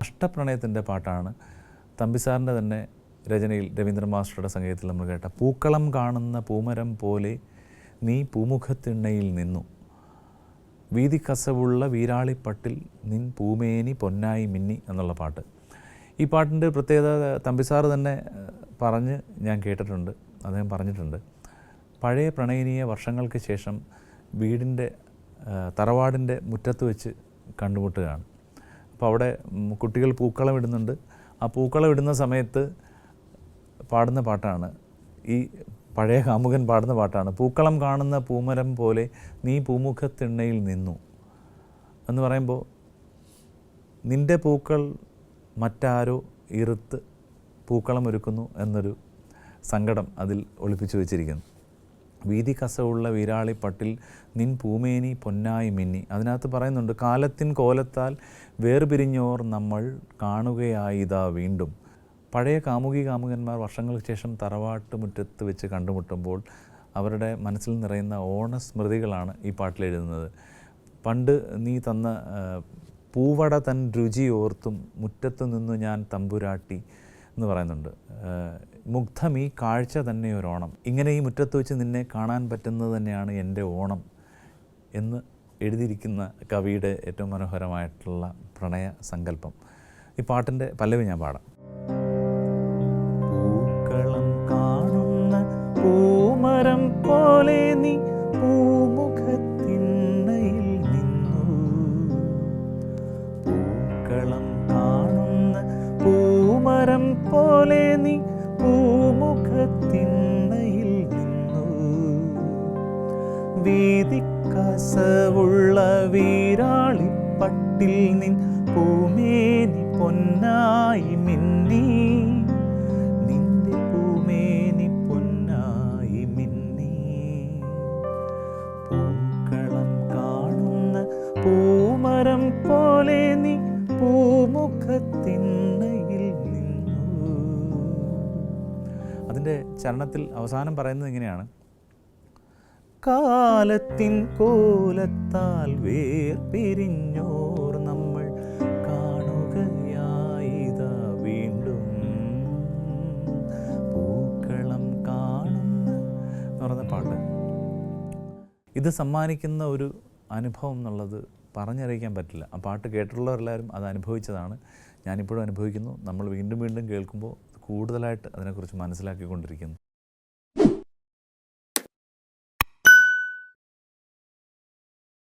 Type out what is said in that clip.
അഷ്ടപ്രണയത്തിന്റെ പാട്ടാണ്. തമ്പിസാറിന്റെ തന്നെ രചനയിൽ രവീന്ദ്ര മാസ്റ്ററുടെ സംഗീതത്തിൽ നമ്മൾ കേട്ട പൂക്കളം കാണുന്ന പൂമരം പോലെ നീ പൂമുഖത്തിണ്ണയിൽ നിന്നു. വീതി കസവുള്ള വീരാളിപ്പട്ടിൽ നിൻ പൂമേനി പൊന്നായി മിന്നി എന്നുള്ള പാട്ട്. ഈ പാട്ടിന്റെ പ്രത്യേകത തമ്പിസാർ തന്നെ പറഞ്ഞ് ഞാൻ കേട്ടിട്ടുണ്ട് അദ്ദേഹം പറഞ്ഞിട്ടുണ്ട്. പഴയ പ്രണയിനിയെ വർഷങ്ങൾക്ക് ശേഷം വീടിന്റെ തറവാടിന്റെ മുറ്റത്ത് വെച്ച് കണ്ടുമുട്ടുകയാണ്. അപ്പോൾ അവിടെ കുട്ടികൾ പൂക്കളം ഇടുന്നുണ്ട്. ആ പൂക്കളം ഇടുന്ന സമയത്ത് പാടുന്ന പാട്ടാണ്. ഈ പഴയ കാമുകൻ പാടുന്ന പാട്ടാണ്. പൂക്കളം കാണുന്ന പൂമരം പോലെ നീ പൂമുഖത്തിണ്ണയിൽ നിന്നു എന്ന് പറയുമ്പോൾ നിന്റെ പൂക്കൾ മറ്റാരോ ഇറുത്ത് പൂക്കളം ഒരുക്കുന്നു എന്നൊരു സങ്കടം അതിൽ ഒളിപ്പിച്ചു വെച്ചിരിക്കുന്നു. വീതി കസവുള്ള വീരാളി പട്ടിൽ നിൻ പൂമേനി പൊന്നായി മിന്നി. അതിനകത്ത് പറയുന്നുണ്ട് കാലത്തിൻ കോലത്താൽ വേർപിരിഞ്ഞോർ നമ്മൾ കാണുകയായിതാ വീണ്ടും. പഴയ കാമുകി കാമുകന്മാർ വർഷങ്ങൾക്ക് ശേഷം തറവാട്ട് മുറ്റത്ത് വെച്ച് കണ്ടുമുട്ടുമ്പോൾ അവരുടെ മനസ്സിൽ നിറയുന്ന ഓണസ്മൃതികളാണ് ഈ പാട്ടിൽ എഴുതുന്നത്. പണ്ട് നീ തന്ന പൂവട തൻ രുചി ഓർത്തും മുറ്റത്തു നിന്നു ഞാൻ തമ്പുരാട്ടി. എന്ന് പറയുന്നുണ്ട്. മുഗ്ധം ഈ കാഴ്ച തന്നെ ഒരു ഓണം ഇങ്ങനെ ഈ മുറ്റത്ത് വെച്ച് നിന്നെ കാണാൻ പറ്റുന്നത് തന്നെയാണ് എന്റെ ഓണം എന്ന് എഴുതിയിരിക്കുന്ന കവിയുടെ ഏറ്റവും മനോഹരമായിട്ടുള്ള പ്രണയ സങ്കല്പം. ഈ പാട്ടിന്റെ പല്ലവി ഞാൻ പാടാം. പൂക്കളം കാണുന്ന പൂമരം പോലെ നീ പൂമുഖത്തിണ്ണയിൽ പൂമരം പോലെ നീ പൂമുഖത്തിണ്ണയിൽ നിന്നു. വീതിക്കസവുള്ള വീരാളിപ്പട്ടിൽ നിൻ പൂമേനി പൊന്നായി മിന്നി. നിന്റെ പൂമേനി പൊന്നായി മിന്നി. പൂക്കളം കാണുന്ന പൂമരം പോലെ നീ പൂമുഖത്തിണ്ണയിൽ അതിന്റെ ചരണത്തിൽ അവസാനം പറയുന്നത് ഇങ്ങനെയാണ്. കാലത്തിൻ കോലത്താൽ വേർപിരിഞ്ഞോർ നമ്മൾ കാണുകയായിതാ വീണ്ടും. പൂക്കളം കാണുന്ന എന്ന് പാട്ട്. ഇത് സമ്മാനിക്കുന്ന ഒരു അനുഭവം എന്നുള്ളത് പറഞ്ഞറിയിക്കാൻ പറ്റില്ല. ആ പാട്ട് കേട്ടിട്ടുള്ളവരെല്ലാവരും അത് അനുഭവിച്ചതാണ്. ഞാനിപ്പോഴും അനുഭവിക്കുന്നു. നമ്മൾ വീണ്ടും വീണ്ടും കേൾക്കുമ്പോൾ കൂടുതലായിട്ട് അതിനെക്കുറിച്ച് മനസ്സിലാക്കിക്കൊണ്ടിരിക്കുന്നു.